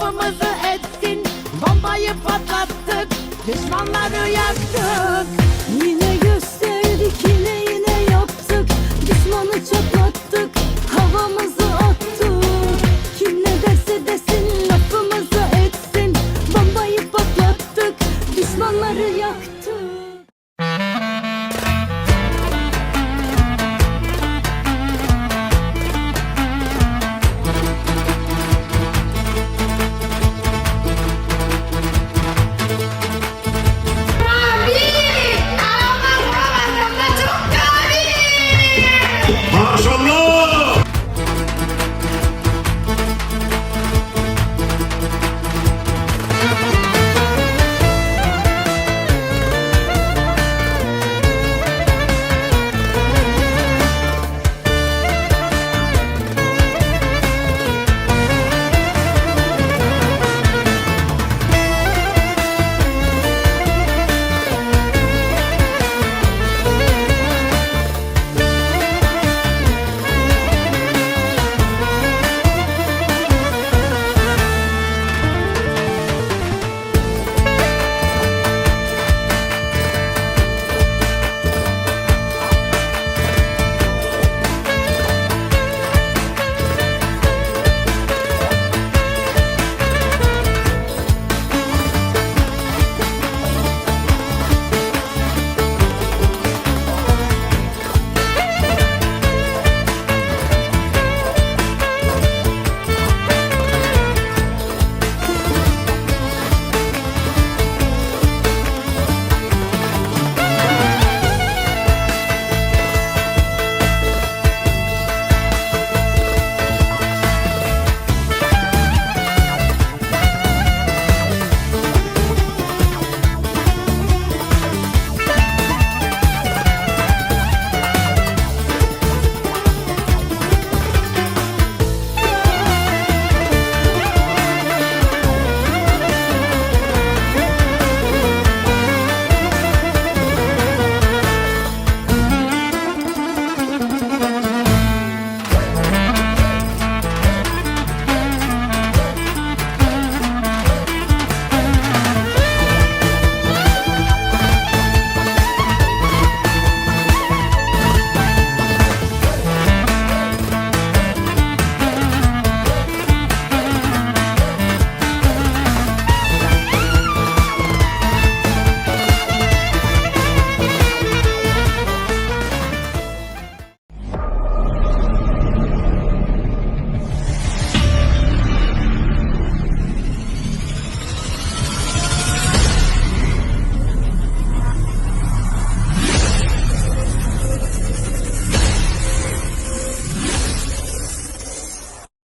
Lafımızı etsin Bombayı patlattık Düşmanları yaktık.